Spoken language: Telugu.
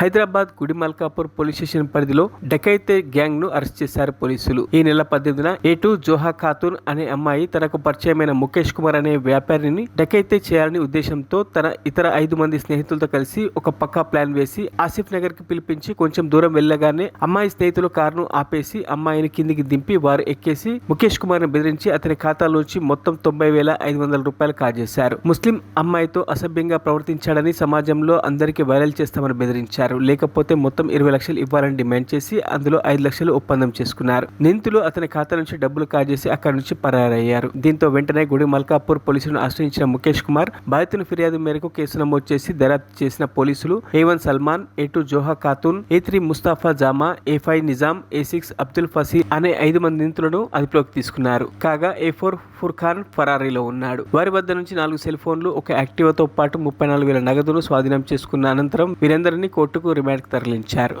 హైదరాబాద్ గుడిమల్కాపూర్ పోలీస్ స్టేషన్ పరిధిలో డకైతే గ్యాంగ్ను అరెస్ట్ చేశారు పోలీసులు. ఈ నెల పద్దెనిమిదిన ఏటు జోహా ఖాతూన్ అనే అమ్మాయి తనకు పరిచయమైన ముఖేష్ కుమార్ అనే వ్యాపారిని డకైతే చేయాలని ఉద్దేశంతో తన ఇతర ఐదు మంది స్నేహితులతో కలిసి ఒక పక్కా ప్లాన్ వేసి ఆసిఫ్ నగర్కి పిలిపించి కొంచెం దూరం వెళ్ళగానే అమ్మాయి స్నేహితులు కారును ఆపేసి అమ్మాయిని కిందికి దింపి వారు ఎక్కేసి ముఖేష్ కుమార్ని బెదిరించి అతని ఖాతాలోంచి మొత్తం తొంభై వేల ఐదు వందల రూపాయలు కాజేశారు. ముస్లిం అమ్మాయితో అసభ్యంగా ప్రవర్తించాడని సమాజంలో అందరికీ వైరల్ చేస్తామని బెదిరించారు. లేకపోతే మొత్తం ఇరవై లక్షలు ఇవ్వాలని డిమాండ్ చేసి అందులో ఐదు లక్షలు ఒప్పందం చేసుకున్నారు. నిందితులు అతని ఖాతా నుంచి డబ్బులు కాజేసి అక్కడి నుంచి పరారయ్యారు. దీంతో వెంటనే గుడి మల్కాపూర్ పోలీసులను ఆశ్రయించిన ముఖేష్ కుమార్ బాధితుని ఫిర్యాదు మేరకు కేసు నమోదు చేసి దర్యాప్తు చేసిన పోలీసులు A one Salman A two Zoha Khatoon A three Mustafa Jama A five Nizam A six Abdul Fasi అనే ఐదు మంది నిందితులను అదుపులోకి తీసుకున్నారు. కాగా ఏ ఫోర్ ఫుర్ఖాన్ ఫరారీలో ఉన్నాడు. వారి వద్ద నుంచి నాలుగు సెల్ ఫోన్లు ఒక యాక్టివాతో పాటు ముప్పై నాలుగు వేల నగదును స్వాధీనం చేసుకున్న అనంతరం వీరందరినీ కోర్టుకు రిమాండ్కి తరలించారు